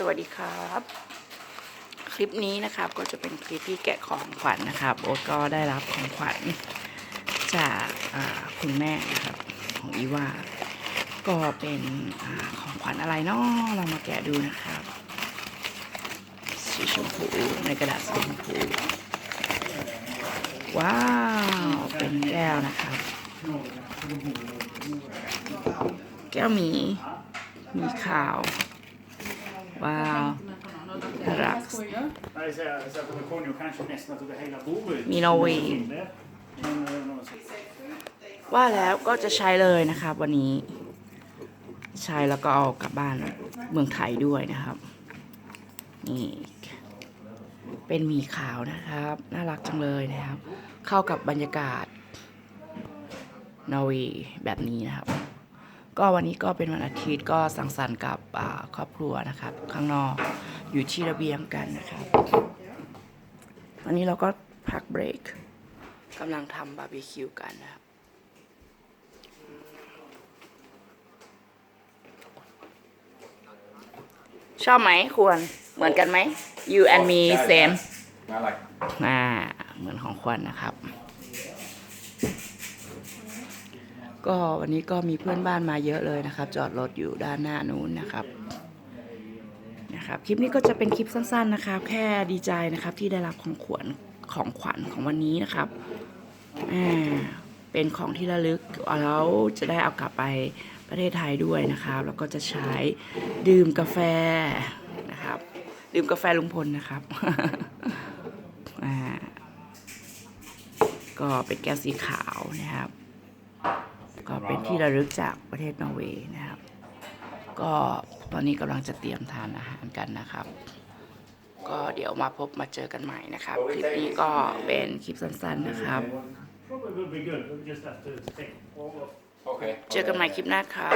สวัสดีครับ คลิปนี้นะครับก็จะเป็นคลิปที่แกะของขวัญนะครับโอ๊ตก็ได้รับของขวัญจากคุณแม่นะครับของอีว่าก็เป็นอของขวัญอะไรเนาะเรามาแกะดูนะครับสีชมพูในกระดาษสีชมพูว้าว เป็นแก้วนะครับ แก้วมีมีขาว ว้าวน่ารัก Nej, så jag, så jag kommer ihåg kanske nästan tog hela bordet. Min Norway. Men, eh, någon som- ว่าแล้วก็จะใช้เลยนะครับวันนี้ ใช้แล้วก็เอากลับบ้านเมืองไทยด้วยนะครับ นี่เป็นหมีขาวนะครับ น่ารักจังเลยนะครับ เข้ากับบรรยากาศนอร์เวย์แบบนี้นะครับ ก็วันนี้ก็เป็นวันอาทิตย์ก็สังสรรค์กับอ่าครอบครัวนะครับ ข้างนอกอยู่ที่ระเบียงกันนะครับวันนี้เราก็พักเบรกกำลังทำบาร์บีคิวกันนะครับชอบไหมควรเหมือนกันไหม you and me same I like อ่าเหมือนของควรนะครับ ก็วันนี้ก็มีเพื่อนบ้านมาเยอะเลยนะครับ จอดรถอยู่ด้านหน้านู้นนะครับนะครับ คลิปนี้ก็จะเป็นคลิปสั้น ๆนะครับ แค่ดีใจนะครับที่ได้รับของขวัญของขวัญของวันนี้นะครับอ่าเป็นของที่ระลึกแล้วจะได้เอากลับไปประเทศไทยด้วยนะครับ แล้วก็จะใช้ดื่มกาแฟนะครับ ดื่มกาแฟลุงพลนะครับอ่าก็เป็นแก้วสีขาวนะครับ ก็เป็นที่ระลึกจากประเทศนอร์เวย์นะครับ ก็ตอนนี้กำลังจะเตรียมทานอาหารกันนะครับ ก็เดี๋ยวมาพบมาเจอกันใหม่นะครับ คลิปนี้ก็เป็นคลิปสั้นๆนะครับ Probably would be good, but we just have to take all of, Okay. เจอกันใหม่คลิปหน้าครับ